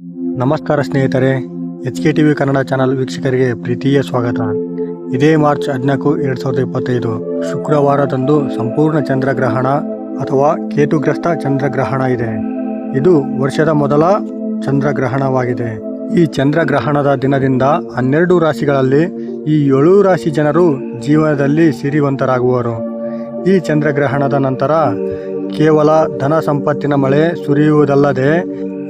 ನಮಸ್ಕಾರ ಸ್ನೇಹಿತರೆ H K T V Kannada channel ವೀಕ್ಷಕರಿಗೆ ಪ್ರೀತಿಯ ಸ್ವಾಗತ. ಇದೇ ಮಾರ್ಚ್ ಹದಿನಾಲ್ಕು, ಎರಡು ಸಾವಿರದ ಇಪ್ಪತ್ತೈದು. ಶುಕ್ರವಾರದಂದು ಸಂಪೂರ್ಣ ಚಂದ್ರಗ್ರಹಣ ಅಥವಾ ಕೇತುಗ್ರಸ್ತ ಚಂದ್ರಗ್ರಹಣ ಇದೆ. ಇದು ವರ್ಷದ ಮೊದಲ ಚಂದ್ರಗ್ರಹಣವಾಗಿದೆ. ಈ ಚಂದ್ರಗ್ರಹಣದ ದಿನದಿಂದ ಹನ್ನೆರಡು ರಾಶಿಗಳಲ್ಲಿ ಈ ಏಳು ರಾಶಿ ಜನರು ಜೀವನದಲ್ಲಿ ಸಿರಿವಂತರಾಗುವರು. ಈ ಚಂದ್ರಗ್ರಹಣದ ನಂತರ ಕೇವಲ ಧನ ಸಂಪತ್ತಿನ ಮಳೆ ಸುರಿಯುವುದಲ್ಲದೆ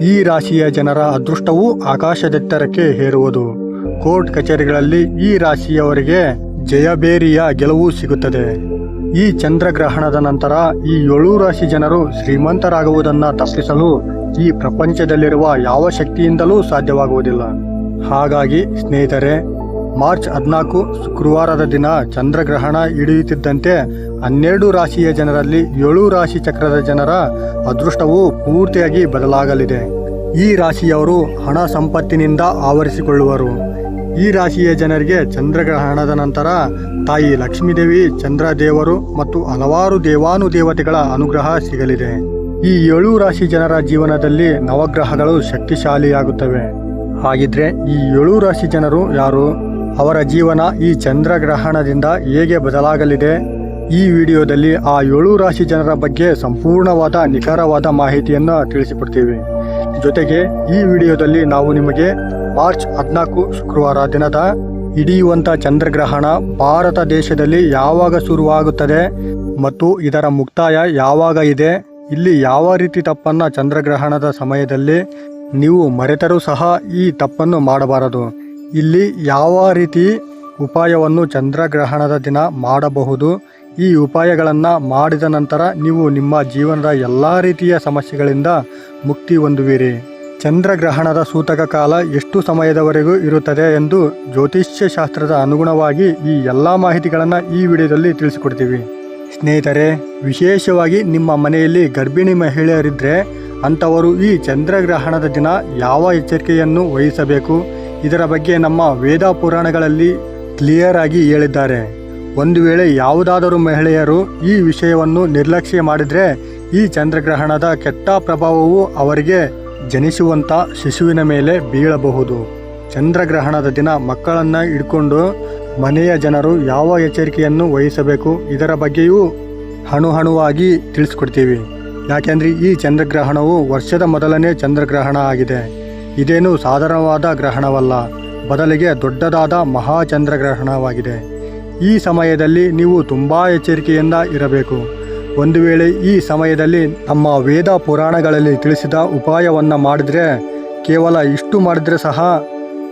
ಈ ರಾಶಿಯ ಜನರ ಅದೃಷ್ಟವು ಆಕಾಶದೆತ್ತರಕ್ಕೆ ಹೇರುವುದು. ಕೋರ್ಟ್ ಕಚೇರಿಗಳಲ್ಲಿ ಈ ರಾಶಿಯವರಿಗೆ ಜಯಬೇರಿಯ ಗೆಲುವು ಸಿಗುತ್ತದೆ. ಈ ಚಂದ್ರಗ್ರಹಣದ ನಂತರ ಈ ಏಳು ರಾಶಿ ಜನರು ಶ್ರೀಮಂತರಾಗುವುದನ್ನು ತಪ್ಪಿಸಲು ಈ ಪ್ರಪಂಚದಲ್ಲಿರುವ ಯಾವ ಶಕ್ತಿಯಿಂದಲೂ ಸಾಧ್ಯವಾಗುವುದಿಲ್ಲ. ಹಾಗಾಗಿ ಸ್ನೇಹಿತರೆ ಮಾರ್ಚ್ ಹದಿನಾಲ್ಕು ಶುಕ್ರವಾರದ ದಿನ ಚಂದ್ರಗ್ರಹಣ ಹಿಡಿಯುತ್ತಿದ್ದಂತೆ ಹನ್ನೆರಡು ರಾಶಿಯ ಜನರಲ್ಲಿ ಏಳು ರಾಶಿ ಚಕ್ರದ ಜನರ ಅದೃಷ್ಟವು ಪೂರ್ತಿಯಾಗಿ ಬದಲಾಗಲಿದೆ. ಈ ರಾಶಿಯವರು ಹಣ ಸಂಪತ್ತಿನಿಂದ ಆವರಿಸಿಕೊಳ್ಳುವರು. ಈ ರಾಶಿಯ ಜನರಿಗೆ ಚಂದ್ರಗ್ರಹಣದ ನಂತರ ತಾಯಿ ಲಕ್ಷ್ಮೀದೇವಿ ಚಂದ್ರ ದೇವರು ಮತ್ತು ಹಲವಾರು ದೇವಾನುದೇವತೆಗಳ ಅನುಗ್ರಹ ಸಿಗಲಿದೆ. ಈ ಏಳು ರಾಶಿ ಜನರ ಜೀವನದಲ್ಲಿ ನವಗ್ರಹಗಳು ಶಕ್ತಿಶಾಲಿಯಾಗುತ್ತವೆ. ಹಾಗಿದ್ರೆ ಈ ಏಳು ರಾಶಿ ಜನರು ಯಾರು? ಅವರ ಜೀವನ ಈ ಚಂದ್ರಗ್ರಹಣದಿಂದ ಹೇಗೆ ಬದಲಾಗಲಿದೆ? ಈ ವಿಡಿಯೋದಲ್ಲಿ ಆ ಏಳು ರಾಶಿ ಜನರ ಬಗ್ಗೆ ಸಂಪೂರ್ಣವಾದ ನಿಖರವಾದ ಮಾಹಿತಿಯನ್ನು ತಿಳಿಸಿಕೊಡ್ತೀವಿ. ಜೊತೆಗೆ ಈ ವಿಡಿಯೋದಲ್ಲಿ ನಾವು ನಿಮಗೆ ಮಾರ್ಚ್ ಹದಿನಾಲ್ಕು ಶುಕ್ರವಾರ ದಿನದ ಹಿಡಿಯುವಂಥ ಚಂದ್ರಗ್ರಹಣ ಭಾರತ ದೇಶದಲ್ಲಿ ಯಾವಾಗ ಶುರುವಾಗುತ್ತದೆ ಮತ್ತು ಇದರ ಮುಕ್ತಾಯ ಯಾವಾಗ ಇದೆ? ಇಲ್ಲಿ ಯಾವ ರೀತಿ ತಪ್ಪನ್ನು ಚಂದ್ರಗ್ರಹಣದ ಸಮಯದಲ್ಲಿ ನೀವು ಮರೆತರೂ ಸಹ ಈ ತಪ್ಪನ್ನು ಮಾಡಬಾರದು. ಇಲ್ಲಿ ಯಾವ ರೀತಿ ಉಪಾಯವನ್ನು ಚಂದ್ರಗ್ರಹಣದ ದಿನ ಮಾಡಬಹುದು, ಈ ಉಪಾಯಗಳನ್ನು ಮಾಡಿದ ನಂತರ ನೀವು ನಿಮ್ಮ ಜೀವನದ ಎಲ್ಲ ರೀತಿಯ ಸಮಸ್ಯೆಗಳಿಂದ ಮುಕ್ತಿ ಹೊಂದುವಿರಿ. ಚಂದ್ರಗ್ರಹಣದ ಸೂತಕ ಕಾಲ ಎಷ್ಟು ಸಮಯದವರೆಗೂ ಇರುತ್ತದೆ ಎಂದು ಜ್ಯೋತಿಷ್ಯ ಶಾಸ್ತ್ರದ ಅನುಗುಣವಾಗಿ ಈ ಎಲ್ಲ ಮಾಹಿತಿಗಳನ್ನು ಈ ವಿಡಿಯೋದಲ್ಲಿ ತಿಳಿಸಿಕೊಡ್ತೀವಿ. ಸ್ನೇಹಿತರೆ, ವಿಶೇಷವಾಗಿ ನಿಮ್ಮ ಮನೆಯಲ್ಲಿ ಗರ್ಭಿಣಿ ಮಹಿಳೆಯರಿದ್ದರೆ ಅಂಥವರು ಈ ಚಂದ್ರಗ್ರಹಣದ ದಿನ ಯಾವ ಎಚ್ಚರಿಕೆಯನ್ನು ವಹಿಸಬೇಕು? ಇದರ ಬಗ್ಗೆ ನಮ್ಮ ವೇದ ಪುರಾಣಗಳಲ್ಲಿ ಕ್ಲಿಯರ್ ಆಗಿ ಹೇಳಿದ್ದಾರೆ. ಒಂದು ವೇಳೆ ಯಾವುದಾದರೂ ಮಹಿಳೆಯರು ಈ ವಿಷಯವನ್ನು ನಿರ್ಲಕ್ಷ್ಯ ಮಾಡಿದರೆ ಈ ಚಂದ್ರಗ್ರಹಣದ ಕೆಟ್ಟ ಪ್ರಭಾವವು ಅವರಿಗೆ ಜನಿಸುವಂಥ ಶಿಶುವಿನ ಮೇಲೆ ಬೀಳಬಹುದು. ಚಂದ್ರಗ್ರಹಣದ ದಿನ ಮಕ್ಕಳನ್ನು ಹಿಡ್ಕೊಂಡು ಮನೆಯ ಜನರು ಯಾವ ಎಚ್ಚರಿಕೆಯನ್ನು ವಹಿಸಬೇಕು ಇದರ ಬಗ್ಗೆಯೂ ಹಣು ಹಣುವಾಗಿ ತಿಳಿಸ್ಕೊಡ್ತೀವಿ. ಯಾಕೆಂದರೆ ಈ ಚಂದ್ರಗ್ರಹಣವು ವರ್ಷದ ಮೊದಲನೇ ಚಂದ್ರಗ್ರಹಣ ಆಗಿದೆ. ಇದೇನು ಸಾಧಾರಣವಾದ ಗ್ರಹಣವಲ್ಲ. ಬದಲಿಗೆ ದೊಡ್ಡದಾದ ಮಹಾಚಂದ್ರಗ್ರಹಣವಾಗಿದೆ ಈ ಸಮಯದಲ್ಲಿ ನೀವು ತುಂಬ ಎಚ್ಚರಿಕೆಯಿಂದ ಇರಬೇಕು. ಒಂದು ವೇಳೆ ಈ ಸಮಯದಲ್ಲಿ ನಮ್ಮ ವೇದ ಪುರಾಣಗಳಲ್ಲಿ ತಿಳಿಸಿದ ಉಪಾಯವನ್ನು ಮಾಡಿದರೆ, ಕೇವಲ ಇಷ್ಟು ಮಾಡಿದರೆ ಸಹ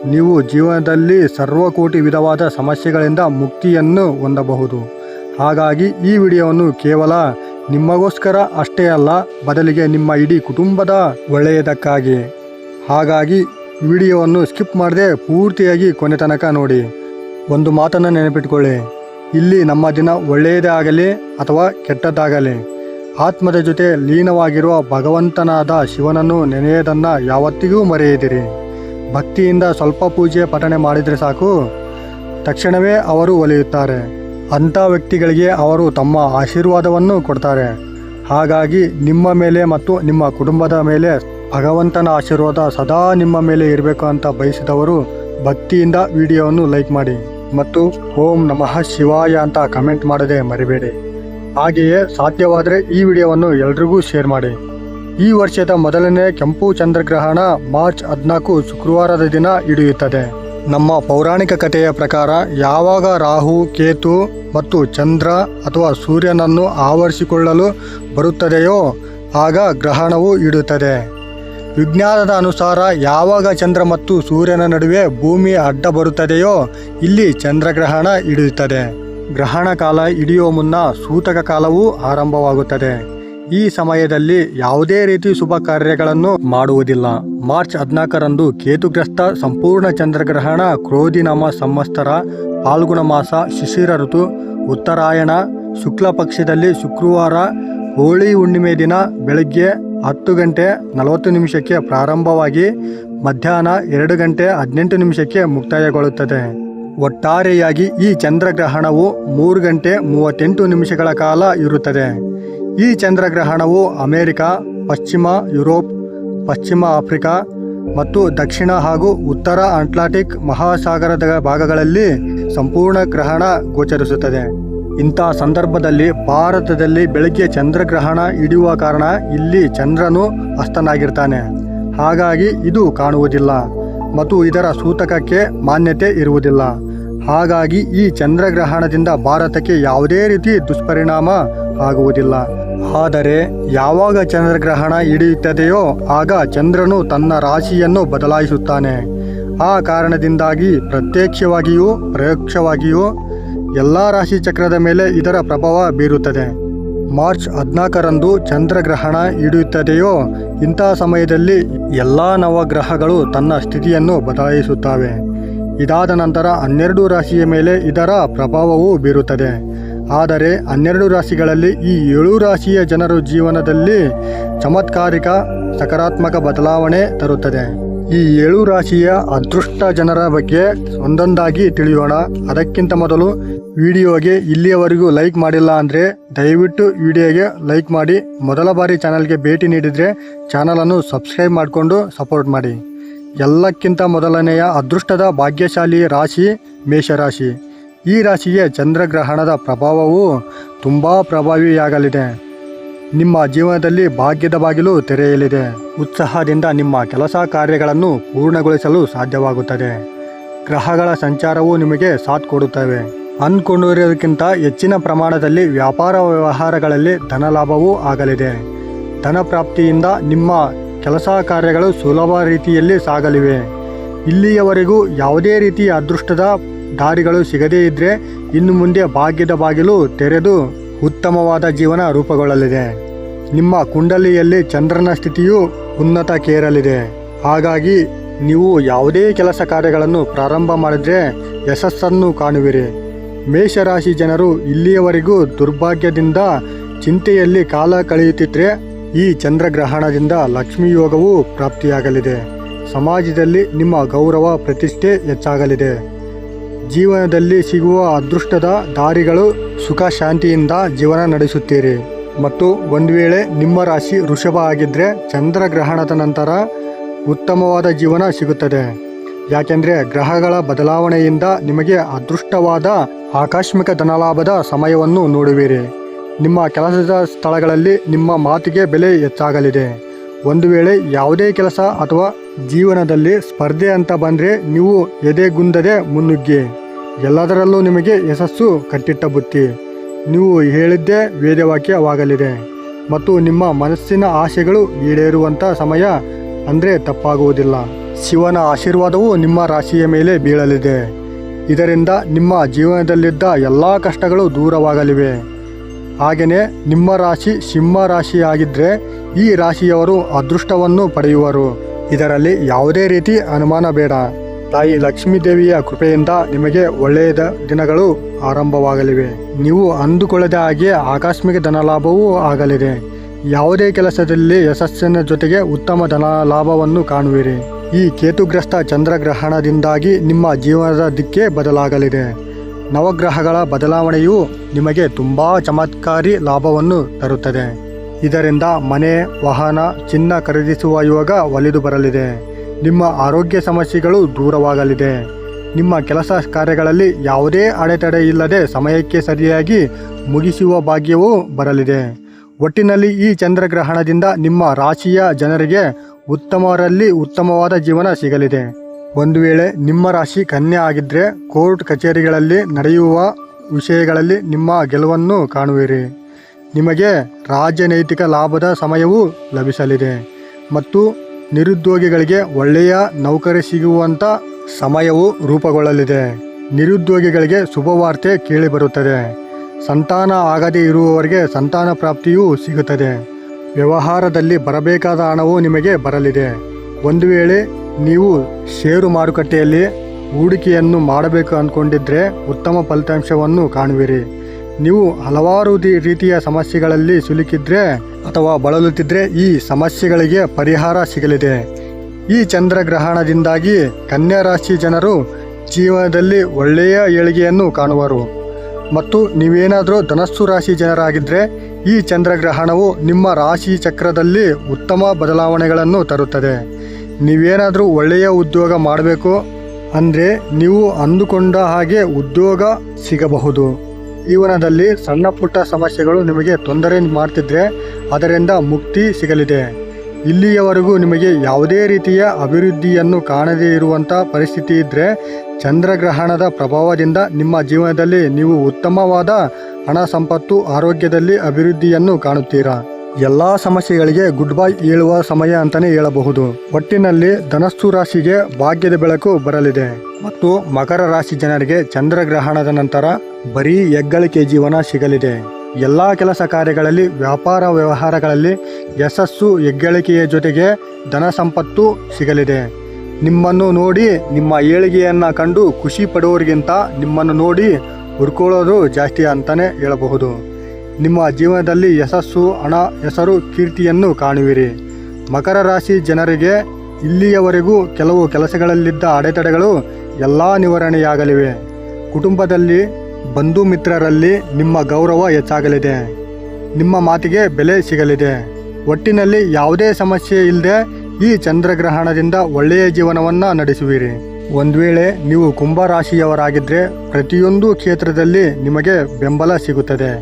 ನೀವು ಜೀವನದಲ್ಲಿ ಸರ್ವಕೋಟಿ ವಿಧವಾದ ಸಮಸ್ಯೆಗಳಿಂದ ಮುಕ್ತಿಯನ್ನು ಹೊಂದಬಹುದು. ಹಾಗಾಗಿ ಈ ವಿಡಿಯೋವನ್ನು ಕೇವಲ ನಿಮಗೋಸ್ಕರ ಅಷ್ಟೇ ಅಲ್ಲ, ಬದಲಿಗೆ ನಿಮ್ಮ ಇಡೀ ಕುಟುಂಬದ ಒಳ್ಳೆಯದಕ್ಕಾಗಿ. ಹಾಗಾಗಿ ವಿಡಿಯೋವನ್ನು ಸ್ಕಿಪ್ ಮಾಡದೆ ಪೂರ್ತಿಯಾಗಿ ಕೊನೆ ತನಕ ನೋಡಿ. ಒಂದು ಮಾತನ್ನು ನೆನಪಿಟ್ಕೊಳ್ಳಿ. ಇಲ್ಲಿ ನಮ್ಮ ದಿನ ಒಳ್ಳೆಯದೇ ಆಗಲಿ ಅಥವಾ ಕೆಟ್ಟದ್ದಾಗಲಿ. ಆತ್ಮದ ಜೊತೆ ಲೀನವಾಗಿರುವ ಭಗವಂತನಾದ ಶಿವನನ್ನು ನೆನೆಯೋದನ್ನು ಯಾವತ್ತಿಗೂ ಮರೆಯದಿರಿ. ಭಕ್ತಿಯಿಂದ ಸ್ವಲ್ಪ ಪೂಜೆ ಪಠಣೆ ಮಾಡಿದರೆ ಸಾಕು. ತಕ್ಷಣವೇ ಅವರು ಒಲಿಯುತ್ತಾರೆ. ಅಂಥ ವ್ಯಕ್ತಿಗಳಿಗೆ ಅವರು ತಮ್ಮ ಆಶೀರ್ವಾದವನ್ನು ಕೊಡ್ತಾರೆ. ಹಾಗಾಗಿ ನಿಮ್ಮ ಮೇಲೆ ಮತ್ತು ನಿಮ್ಮ ಕುಟುಂಬದ ಮೇಲೆ ಭಗವಂತನ ಆಶೀರ್ವಾದ ಸದಾ ನಿಮ್ಮ ಮೇಲೆ ಇರಬೇಕು ಅಂತ ಬಯಸಿದವರು, ಭಕ್ತಿಯಿಂದ ವಿಡಿಯೋವನ್ನು ಲೈಕ್ ಮಾಡಿ ಮತ್ತು ಓಂ ನಮಃ ಶಿವಾಯ ಅಂತ ಕಮೆಂಟ್ ಮಾಡದೆ ಮರಿಬೇಡಿ. ಹಾಗೆಯೇ ಸಾಧ್ಯವಾದರೆ ಈ ವಿಡಿಯೋವನ್ನು ಎಲ್ರಿಗೂ ಶೇರ್ ಮಾಡಿ. ಈ ವರ್ಷದ ಮೊದಲನೇ ಕೆಂಪು ಚಂದ್ರಗ್ರಹಣ ಮಾರ್ಚ್ ಹದಿನಾಲ್ಕು ಶುಕ್ರವಾರದ ದಿನ ಹಿಡಿಯುತ್ತದೆ. ನಮ್ಮ ಪೌರಾಣಿಕ ಕಥೆಯ ಪ್ರಕಾರ ಯಾವಾಗ ರಾಹು, ಕೇತು ಮತ್ತು ಚಂದ್ರ ಅಥವಾ ಸೂರ್ಯನನ್ನು ಆವರಿಸಿಕೊಳ್ಳಲು ಬರುತ್ತದೆಯೋ ಆಗ ಗ್ರಹಣವು ಇಡುತ್ತದೆ ವಿಜ್ಞಾನದ ಅನುಸಾರ ಯಾವಾಗ ಚಂದ್ರ ಮತ್ತು ಸೂರ್ಯನ ನಡುವೆ ಭೂಮಿ ಅಡ್ಡ ಬರುತ್ತದೆಯೋ, ಇಲ್ಲಿ ಚಂದ್ರಗ್ರಹಣ ಹಿಡಿಯುತ್ತದೆ. ಗ್ರಹಣ ಕಾಲ ಹಿಡಿಯುವ ಮುನ್ನ ಸೂತಕ ಕಾಲವೂ ಆರಂಭವಾಗುತ್ತದೆ. ಈ ಸಮಯದಲ್ಲಿ ಯಾವುದೇ ರೀತಿ ಶುಭ ಕಾರ್ಯಗಳನ್ನು ಮಾಡುವುದಿಲ್ಲ. ಮಾರ್ಚ್ ಹದಿನಾಲ್ಕರಂದು ಕೇತುಗ್ರಸ್ತ ಸಂಪೂರ್ಣ ಚಂದ್ರಗ್ರಹಣ ಕ್ರೋಧಿನಾಮ ಸಂವತ್ಸರ ಪಾಲ್ಗುಣ ಮಾಸ, ಶಿಶಿರ ಋತು, ಉತ್ತರಾಯಣ, ಶುಕ್ಲ ಪಕ್ಷದಲ್ಲಿ ಶುಕ್ರವಾರ, ಹೋಳಿ ಹುಣ್ಣಿಮೆ ದಿನ, ಬೆಳಗ್ಗೆ ಹತ್ತು ಗಂಟೆ ನಲವತ್ತು ನಿಮಿಷಕ್ಕೆ ಪ್ರಾರಂಭವಾಗಿ ಮಧ್ಯಾಹ್ನ ಎರಡು ಗಂಟೆ ಹದಿನೆಂಟು ನಿಮಿಷಕ್ಕೆ ಮುಕ್ತಾಯಗೊಳ್ಳುತ್ತದೆ. ಒಟ್ಟಾರೆಯಾಗಿ ಈ ಚಂದ್ರಗ್ರಹಣವು ಮೂರು ಗಂಟೆ ಮೂವತ್ತೆಂಟು ನಿಮಿಷಗಳ ಕಾಲ ಇರುತ್ತದೆ. ಈ ಚಂದ್ರಗ್ರಹಣವು ಅಮೆರಿಕ, ಪಶ್ಚಿಮ ಯುರೋಪ್, ಪಶ್ಚಿಮ ಆಫ್ರಿಕಾ ಮತ್ತು ದಕ್ಷಿಣ ಹಾಗೂ ಉತ್ತರ ಅಟ್ಲಾಂಟಿಕ್ ಮಹಾಸಾಗರದ ಭಾಗಗಳಲ್ಲಿ ಸಂಪೂರ್ಣ ಗ್ರಹಣ ಗೋಚರಿಸುತ್ತದೆ. ಇಂಥ ಸಂದರ್ಭದಲ್ಲಿ ಭಾರತದಲ್ಲಿ ಬೆಳಗ್ಗೆ ಚಂದ್ರಗ್ರಹಣ ಹಿಡಿಯುವ ಕಾರಣ ಇಲ್ಲಿ ಚಂದ್ರನು ಅಸ್ತನಾಗಿರ್ತಾನೆ. ಹಾಗಾಗಿ ಇದು ಕಾಣುವುದಿಲ್ಲ ಮತ್ತು ಇದರ ಸೂತಕಕ್ಕೆ ಮಾನ್ಯತೆ ಇರುವುದಿಲ್ಲ. ಹಾಗಾಗಿ ಈ ಚಂದ್ರಗ್ರಹಣದಿಂದ ಭಾರತಕ್ಕೆ ಯಾವುದೇ ರೀತಿ ದುಷ್ಪರಿಣಾಮ ಆಗುವುದಿಲ್ಲ. ಆದರೆ ಯಾವಾಗ ಚಂದ್ರಗ್ರಹಣ ಹಿಡಿಯುತ್ತದೆಯೋ ಆಗ ಚಂದ್ರನು ತನ್ನ ರಾಶಿಯನ್ನು ಬದಲಾಯಿಸುತ್ತಾನೆ. ಆ ಕಾರಣದಿಂದಾಗಿ ಪ್ರತ್ಯಕ್ಷವಾಗಿಯೂ ಪರೋಕ್ಷವಾಗಿಯೂ ಎಲ್ಲ ರಾಶಿ ಚಕ್ರದ ಮೇಲೆ ಇದರ ಪ್ರಭಾವ ಬೀರುತ್ತದೆ. ಮಾರ್ಚ್ ಹದಿನಾಲ್ಕರಂದು ಚಂದ್ರಗ್ರಹಣ ಹಿಡಿಯುತ್ತದೆಯೋ ಇಂತಹ ಸಮಯದಲ್ಲಿ ಎಲ್ಲ ನವಗ್ರಹಗಳು ತನ್ನ ಸ್ಥಿತಿಯನ್ನು ಬದಲಾಯಿಸುತ್ತವೆ. ಇದಾದ ನಂತರ ಹನ್ನೆರಡು ರಾಶಿಯ ಮೇಲೆ ಇದರ ಪ್ರಭಾವವು ಬೀರುತ್ತದೆ. ಆದರೆ ಹನ್ನೆರಡು ರಾಶಿಗಳಲ್ಲಿ ಈ ಏಳು ರಾಶಿಯ ಜನರ ಜೀವನದಲ್ಲಿ ಚಮತ್ಕಾರಿಕ, ಸಕಾರಾತ್ಮಕ ಬದಲಾವಣೆ ತರುತ್ತದೆ. ಈ ಏಳು ರಾಶಿಯ ಅದೃಷ್ಟ ಜನರ ಬಗ್ಗೆ ಒಂದೊಂದಾಗಿ ತಿಳಿಯೋಣ. ಅದಕ್ಕಿಂತ ಮೊದಲು ವಿಡಿಯೋಗೆ ಇಲ್ಲಿಯವರೆಗೂ ಲೈಕ್ ಮಾಡಿಲ್ಲ ಅಂದರೆ ದಯವಿಟ್ಟು ವಿಡಿಯೋಗೆ ಲೈಕ್ ಮಾಡಿ ಮೊದಲ ಬಾರಿ ಚಾನಲ್ಗೆ ಭೇಟಿ ನೀಡಿದರೆ ಚಾನಲನ್ನು ಸಬ್ಸ್ಕ್ರೈಬ್ ಮಾಡಿಕೊಂಡು ಸಪೋರ್ಟ್ ಮಾಡಿ. ಎಲ್ಲಕ್ಕಿಂತ ಮೊದಲನೆಯ ಅದೃಷ್ಟದ ಭಾಗ್ಯಶಾಲಿ ರಾಶಿ ಮೇಷರಾಶಿ. ಈ ರಾಶಿಗೆ ಚಂದ್ರಗ್ರಹಣದ ಪ್ರಭಾವವು ತುಂಬ ಪ್ರಭಾವಿಯಾಗಲಿದೆ. ನಿಮ್ಮ ಜೀವನದಲ್ಲಿ ಭಾಗ್ಯದ ಬಾಗಿಲು ತೆರೆಯಲಿದೆ. ಉತ್ಸಾಹದಿಂದ ನಿಮ್ಮ ಕೆಲಸ ಕಾರ್ಯಗಳನ್ನು ಪೂರ್ಣಗೊಳಿಸಲು ಸಾಧ್ಯವಾಗುತ್ತದೆ. ಗ್ರಹಗಳ ಸಂಚಾರವು ನಿಮಗೆ ಸಾಥ್ ಕೊಡುತ್ತವೆ. ಅಂದ್ಕೊಂಡಿರೋದಕ್ಕಿಂತ ಹೆಚ್ಚಿನ ಪ್ರಮಾಣದಲ್ಲಿ ವ್ಯಾಪಾರ ವ್ಯವಹಾರಗಳಲ್ಲಿ ಧನಲಾಭವೂ ಆಗಲಿದೆ. ಧನ ಪ್ರಾಪ್ತಿಯಿಂದ ನಿಮ್ಮ ಕೆಲಸ ಕಾರ್ಯಗಳು ಸುಲಭ ರೀತಿಯಲ್ಲಿ ಸಾಗಲಿವೆ. ಇಲ್ಲಿಯವರೆಗೂ ಯಾವುದೇ ರೀತಿಯ ಅದೃಷ್ಟದ ದಾರಿಗಳು ಸಿಗದೇ ಇದ್ದರೆ ಇನ್ನು ಮುಂದೆ ಭಾಗ್ಯದ ಬಾಗಿಲು ತೆರೆದು ಉತ್ತಮವಾದ ಜೀವನ ರೂಪುಗೊಳ್ಳಲಿದೆ. ನಿಮ್ಮ ಕುಂಡಲಿಯಲ್ಲಿ ಚಂದ್ರನ ಸ್ಥಿತಿಯು ಉನ್ನತ ಕೇರಲಿದೆ. ಹಾಗಾಗಿ ನೀವು ಯಾವುದೇ ಕೆಲಸ ಕಾರ್ಯಗಳನ್ನು ಪ್ರಾರಂಭ ಮಾಡಿದರೆ ಯಶಸ್ಸನ್ನು ಕಾಣುವಿರಿ. ಮೇಷರಾಶಿ ಜನರು ಇಲ್ಲಿಯವರೆಗೂ ದುರ್ಭಾಗ್ಯದಿಂದ ಚಿಂತೆಯಲ್ಲಿ ಕಾಲ ಕಳೆಯುತ್ತಿದ್ರೆ ಈ ಚಂದ್ರಗ್ರಹಣದಿಂದ ಲಕ್ಷ್ಮೀ ಯೋಗವು ಪ್ರಾಪ್ತಿಯಾಗಲಿದೆ. ಸಮಾಜದಲ್ಲಿ ನಿಮ್ಮ ಗೌರವ, ಪ್ರತಿಷ್ಠೆ ಹೆಚ್ಚಾಗಲಿದೆ. ಜೀವನದಲ್ಲಿ ಸಿಗುವ ಅದೃಷ್ಟದ ದಾರಿಗಳು ಸುಖ, ಶಾಂತಿಯಿಂದ ಜೀವನ ನಡೆಸುತ್ತೀರಿ. ಮತ್ತು ಒಂದು ವೇಳೆ ನಿಮ್ಮ ರಾಶಿ ವೃಷಭ ಆಗಿದ್ದರೆ ಚಂದ್ರಗ್ರಹಣದ ನಂತರ ಉತ್ತಮವಾದ ಜೀವನ ಸಿಗುತ್ತದೆ. ಯಾಕೆಂದರೆ ಗ್ರಹಗಳ ಬದಲಾವಣೆಯಿಂದ ನಿಮಗೆ ಅದೃಷ್ಟವಾದ ಆಕಸ್ಮಿಕ ಧನಲಾಭದ ಸಮಯವನ್ನು ನೋಡುವಿರಿ. ನಿಮ್ಮ ಕೆಲಸದ ಸ್ಥಳಗಳಲ್ಲಿ ನಿಮ್ಮ ಮಾತಿಗೆ ಬೆಲೆ ಹೆಚ್ಚಾಗಲಿದೆ. ಒಂದು ವೇಳೆ ಯಾವುದೇ ಕೆಲಸ ಅಥವಾ ಜೀವನದಲ್ಲಿ ಸ್ಪರ್ಧೆ ಅಂತ ಬಂದರೆ ನೀವು ಎದೆಗುಂದದೆ ಮುನ್ನುಗ್ಗಿ. ಎಲ್ಲದರಲ್ಲೂ ನಿಮಗೆ ಯಶಸ್ಸು ಕಟ್ಟಿಟ್ಟ ಬುತ್ತಿ ನೀವು ಹೇಳಿದ್ದೇ ವೇದವಾಕ್ಯವಾಗಲಿದೆ. ಮತ್ತು ನಿಮ್ಮ ಮನಸ್ಸಿನ ಆಸೆಗಳು ಈಡೇರುವಂಥ ಸಮಯ ಅಂದರೆ ತಪ್ಪಾಗುವುದಿಲ್ಲ. ಶಿವನ ಆಶೀರ್ವಾದವು ನಿಮ್ಮ ರಾಶಿಯ ಮೇಲೆ ಬೀಳಲಿದೆ. ಇದರಿಂದ ನಿಮ್ಮ ಜೀವನದಲ್ಲಿದ್ದ ಎಲ್ಲ ಕಷ್ಟಗಳು ದೂರವಾಗಲಿವೆ. ಹಾಗೆಯೇ ನಿಮ್ಮ ರಾಶಿ ಸಿಂಹ ರಾಶಿಯಾಗಿದ್ದರೆ ಈ ರಾಶಿಯವರು ಅದೃಷ್ಟವನ್ನು ಪಡೆಯುವರು. ಇದರಲ್ಲಿ ಯಾವುದೇ ರೀತಿ ಅನುಮಾನ ಬೇಡ. ತಾಯಿ ಲಕ್ಷ್ಮೀ ದೇವಿಯ ಕೃಪೆಯಿಂದ ನಿಮಗೆ ಒಳ್ಳೆಯದ ದಿನಗಳು ಆರಂಭವಾಗಲಿವೆ. ನೀವು ಅಂದುಕೊಳ್ಳದ ಹಾಗೆ ಆಕಸ್ಮಿಕ ಧನಲಾಭವೂ ಆಗಲಿದೆ. ಯಾವುದೇ ಕೆಲಸದಲ್ಲಿ ಯಶಸ್ಸಿನ ಜೊತೆಗೆ ಉತ್ತಮ ಧನ ಲಾಭವನ್ನು ಕಾಣುವಿರಿ. ಈ ಕೇತುಗ್ರಸ್ತ ಚಂದ್ರಗ್ರಹಣದಿಂದಾಗಿ ನಿಮ್ಮ ಜೀವನದ ದಿಕ್ಕೇ ಬದಲಾಗಲಿದೆ. ನವಗ್ರಹಗಳ ಬದಲಾವಣೆಯು ನಿಮಗೆ ತುಂಬ ಚಮತ್ಕಾರಿ ಲಾಭವನ್ನು ತರುತ್ತದೆ. ಇದರಿಂದ ಮನೆ, ವಾಹನ, ಚಿನ್ನ ಖರೀದಿಸುವ ಯೋಗ ಒಲಿದು ಬರಲಿದೆ. ನಿಮ್ಮ ಆರೋಗ್ಯ ಸಮಸ್ಯೆಗಳು ದೂರವಾಗಲಿದೆ. ನಿಮ್ಮ ಕೆಲಸ ಕಾರ್ಯಗಳಲ್ಲಿ ಯಾವುದೇ ಅಡೆತಡೆ ಇಲ್ಲದೆ ಸಮಯಕ್ಕೆ ಸರಿಯಾಗಿ ಮುಗಿಸುವ ಭಾಗ್ಯವೂ ಬರಲಿದೆ. ಒಟ್ಟಿನಲ್ಲಿ ಈ ಚಂದ್ರಗ್ರಹಣದಿಂದ ನಿಮ್ಮ ರಾಶಿಯ ಜನರಿಗೆ ಉತ್ತಮರಲ್ಲಿ ಉತ್ತಮವಾದ ಜೀವನ ಸಿಗಲಿದೆ. ಒಂದು ವೇಳೆ ನಿಮ್ಮ ರಾಶಿ ಕನ್ಯೆ ಆಗಿದ್ದರೆ ಕೋರ್ಟ್ ಕಚೇರಿಗಳಲ್ಲಿ ನಡೆಯುವ ವಿಷಯಗಳಲ್ಲಿ ನಿಮ್ಮ ಗೆಲುವನ್ನು ಕಾಣುವಿರಿ. ನಿಮಗೆ ರಾಜನೈತಿಕ ಲಾಭದ ಸಮಯವೂ ಲಭಿಸಲಿದೆ. ಮತ್ತು ನಿರುದ್ಯೋಗಿಗಳಿಗೆ ಒಳ್ಳೆಯ ನೌಕರಿ ಸಿಗುವಂಥ ಸಮಯವು ರೂಪುಗೊಳ್ಳಲಿದೆ. ನಿರುದ್ಯೋಗಿಗಳಿಗೆ ಶುಭವಾರ್ತೆ ಕೇಳಿಬರುತ್ತದೆ. ಸಂತಾನ ಆಗದೇ ಇರುವವರಿಗೆ ಸಂತಾನ ಪ್ರಾಪ್ತಿಯೂ ಸಿಗುತ್ತದೆ. ವ್ಯವಹಾರದಲ್ಲಿ ಬರಬೇಕಾದ ಹಣವು ನಿಮಗೆ ಬರಲಿದೆ. ಒಂದು ವೇಳೆ ನೀವು ಷೇರು ಮಾರುಕಟ್ಟೆಯಲ್ಲಿ ಹೂಡಿಕೆಯನ್ನು ಮಾಡಬೇಕು ಅಂದ್ಕೊಂಡಿದ್ರೆ ಉತ್ತಮ ಫಲಿತಾಂಶವನ್ನು ಕಾಣುವಿರಿ. ನೀವು ಹಲವಾರು ರೀತಿಯ ಸಮಸ್ಯೆಗಳಲ್ಲಿ ಸಿಲುಕಿದ್ರೆ ಅಥವಾ ಬಳಲುತ್ತಿದ್ರೆ ಈ ಸಮಸ್ಯೆಗಳಿಗೆ ಪರಿಹಾರ ಸಿಗಲಿದೆ. ಈ ಚಂದ್ರಗ್ರಹಣದಿಂದಾಗಿ ಕನ್ಯಾ ರಾಶಿ ಜನರು ಜೀವನದಲ್ಲಿ ಒಳ್ಳೆಯ ಏಳಿಗೆಯನ್ನು ಕಾಣುವರು. ಮತ್ತು ನೀವೇನಾದರೂ ಧನಸ್ಸು ರಾಶಿ ಜನರಾಗಿದ್ದರೆ ಈ ಚಂದ್ರಗ್ರಹಣವು ನಿಮ್ಮ ರಾಶಿ ಚಕ್ರದಲ್ಲಿ ಉತ್ತಮ ಬದಲಾವಣೆಗಳನ್ನು ತರುತ್ತದೆ. ನೀವೇನಾದರೂ ಒಳ್ಳೆಯ ಉದ್ಯೋಗ ಮಾಡಬೇಕು ಅಂದರೆ ನೀವು ಅಂದುಕೊಂಡ ಹಾಗೆ ಉದ್ಯೋಗ ಸಿಗಬಹುದು. ಜೀವನದಲ್ಲಿ ಸಣ್ಣ ಪುಟ್ಟ ಸಮಸ್ಯೆಗಳು ನಿಮಗೆ ತೊಂದರೆ ಮಾಡ್ತಿದ್ರೆ ಅದರಿಂದ ಮುಕ್ತಿ ಸಿಗಲಿದೆ. ಇಲ್ಲಿಯವರೆಗೂ ನಿಮಗೆ ಯಾವುದೇ ರೀತಿಯ ಅಭಿವೃದ್ಧಿಯನ್ನು ಕಾಣದೇ ಇರುವಂಥ ಪರಿಸ್ಥಿತಿ ಇದ್ದರೆ ಚಂದ್ರಗ್ರಹಣದ ಪ್ರಭಾವದಿಂದ ನಿಮ್ಮ ಜೀವನದಲ್ಲಿ ನೀವು ಉತ್ತಮವಾದ ಹಣ ಸಂಪತ್ತು, ಆರೋಗ್ಯದಲ್ಲಿ ಅಭಿವೃದ್ಧಿಯನ್ನು ಕಾಣುತ್ತೀರಾ? ಎಲ್ಲ ಸಮಸ್ಯೆಗಳಿಗೆ ಗುಡ್ ಬೈ ಹೇಳುವ ಸಮಯ ಅಂತಲೇ ಹೇಳಬಹುದು. ಒಟ್ಟಿನಲ್ಲಿ ಧನಸ್ಸು ರಾಶಿಗೆ ಭಾಗ್ಯದ ಬೆಳಕು ಬರಲಿದೆ. ಮತ್ತು ಮಕರ ರಾಶಿ ಜನರಿಗೆ ಚಂದ್ರಗ್ರಹಣದ ನಂತರ ಬರೀ ಹೆಗ್ಗಳಿಕೆ ಜೀವನ ಸಿಗಲಿದೆ. ಎಲ್ಲ ಕೆಲಸ ಕಾರ್ಯಗಳಲ್ಲಿ, ವ್ಯಾಪಾರ ವ್ಯವಹಾರಗಳಲ್ಲಿ ಯಶಸ್ಸು, ಹೆಗ್ಗಳಿಕೆಯ ಜೊತೆಗೆ ಧನ ಸಂಪತ್ತು ಸಿಗಲಿದೆ. ನಿಮ್ಮನ್ನು ನೋಡಿ ನಿಮ್ಮ ಏಳಿಗೆಯನ್ನು ಕಂಡು ಖುಷಿ ಪಡುವವರಿಗಿಂತ ನಿಮ್ಮನ್ನು ನೋಡಿ ಹುಡ್ಕೊಳ್ಳೋದು ಜಾಸ್ತಿ ಅಂತಲೇ ಹೇಳಬಹುದು. ನಿಮ್ಮ ಜೀವನದಲ್ಲಿ ಯಶಸ್ಸು, ಹಣ, ಹೆಸರು, ಕೀರ್ತಿಯನ್ನು ಕಾಣುವಿರಿ. ಮಕರ ರಾಶಿ ಜನರಿಗೆ ಇಲ್ಲಿಯವರೆಗೂ ಕೆಲವು ಕೆಲಸಗಳಲ್ಲಿದ್ದ ಅಡೆತಡೆಗಳು ಎಲ್ಲ ನಿವಾರಣೆಯಾಗಲಿವೆ. ಕುಟುಂಬದಲ್ಲಿ ಬಂಧು ಮಿತ್ರರಲ್ಲಿ ನಿಮ್ಮ ಗೌರವ ಹೆಚ್ಚಾಗಲಿದೆ. ನಿಮ್ಮ ಮಾತಿಗೆ ಬೆಲೆ ಸಿಗಲಿದೆ. ಒಟ್ಟಿನಲ್ಲಿ ಯಾವುದೇ ಸಮಸ್ಯೆ ಇಲ್ಲದೆ ಈ ಚಂದ್ರಗ್ರಹಣದಿಂದ ಒಳ್ಳೆಯ ಜೀವನವನ್ನು ನಡೆಸುವಿರಿ. ಒಂದು ವೇಳೆ ನೀವು ಕುಂಭ ರಾಶಿಯವರಾಗಿದ್ದರೆ ಪ್ರತಿಯೊಂದು ಕ್ಷೇತ್ರದಲ್ಲಿ ನಿಮಗೆ ಬೆಂಬಲ ಸಿಗುತ್ತದೆ.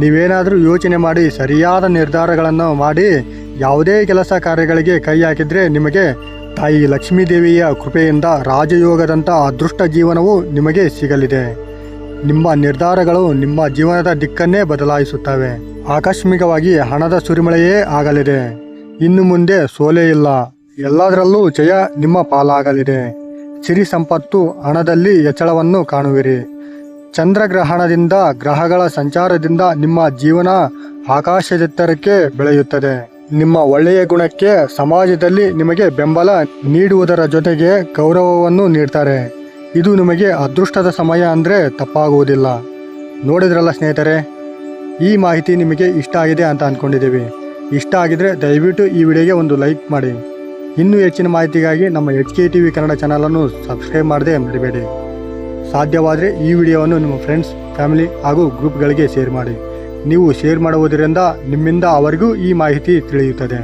ನೀವೇನಾದರೂ ಯೋಚನೆ ಮಾಡಿ ಸರಿಯಾದ ನಿರ್ಧಾರಗಳನ್ನು ಮಾಡಿ ಯಾವುದೇ ಕೆಲಸ ಕಾರ್ಯಗಳಿಗೆ ಕೈ ಹಾಕಿದರೆ ನಿಮಗೆ ತಾಯಿ ಲಕ್ಷ್ಮೀದೇವಿಯ ಕೃಪೆಯಿಂದ ರಾಜಯೋಗದಂಥ ಅದೃಷ್ಟ ಜೀವನವು ನಿಮಗೆ ಸಿಗಲಿದೆ. ನಿಮ್ಮ ನಿರ್ಧಾರಗಳು ನಿಮ್ಮ ಜೀವನದ ದಿಕ್ಕನ್ನೇ ಬದಲಾಯಿಸುತ್ತವೆ. ಆಕಸ್ಮಿಕವಾಗಿ ಹಣದ ಸುರಿಮಳೆಯೇ ಆಗಲಿದೆ. ಇನ್ನು ಮುಂದೆ ಸೋಲೆ ಇಲ್ಲ. ಎಲ್ಲದರಲ್ಲೂ ಜಯ ನಿಮ್ಮ ಪಾಲಾಗಲಿದೆ. ಸಿರಿ ಸಂಪತ್ತು ಹಣದಲ್ಲಿ ಹೆಚ್ಚಳವನ್ನು ಕಾಣುವಿರಿ. ಚಂದ್ರಗ್ರಹಣದಿಂದ ಗ್ರಹಗಳ ಸಂಚಾರದಿಂದ ನಿಮ್ಮ ಜೀವನ ಆಕಾಶದೆತ್ತರಕ್ಕೆ ಬೆಳೆಯುತ್ತದೆ. ನಿಮ್ಮ ಒಳ್ಳೆಯ ಗುಣಕ್ಕೆ ಸಮಾಜದಲ್ಲಿ ನಿಮಗೆ ಬೆಂಬಲ ನೀಡುವುದರ ಜೊತೆಗೆ ಗೌರವವನ್ನು ನೀಡ್ತಾರೆ. ಇದು ನಿಮಗೆ ಅದೃಷ್ಟದ ಸಮಯ ಅಂದರೆ ತಪ್ಪಾಗುವುದಿಲ್ಲ. ನೋಡಿದ್ರಲ್ಲ ಸ್ನೇಹಿತರೆ, ಈ ಮಾಹಿತಿ ನಿಮಗೆ ಇಷ್ಟ ಆಗಿದೆ ಅಂತ ಅಂದ್ಕೊಂಡಿದ್ದೀವಿ ಇಷ್ಟ ಆಗಿದ್ರೆ ದಯವಿಟ್ಟು ಈ ವಿಡಿಯೋಗೆ ಒಂದು ಲೈಕ್ ಮಾಡಿ. ಇನ್ನೂ ಹೆಚ್ಚಿನ ಮಾಹಿತಿಗಾಗಿ ನಮ್ಮ H K T V Kannada ಚಾನಲನ್ನು ಸಬ್ಸ್ಕ್ರೈಬ್ ಮಾಡದೆ ಮರಿಬೇಡಿ. ಸಾಧ್ಯವಾದರೆ ಈ ವಿಡಿಯೋವನ್ನು ನಿಮ್ಮ ಫ್ರೆಂಡ್ಸ್, ಫ್ಯಾಮಿಲಿ ಹಾಗೂ ಗ್ರೂಪ್ಗಳಿಗೆ ಶೇರ್ ಮಾಡಿ. ನೀವು ಶೇರ್ ಮಾಡುವುದರಿಂದ ನಿಮ್ಮಿಂದ ಅವರಿಗೂ ಈ ಮಾಹಿತಿ ತಿಳಿಯುತ್ತದೆ.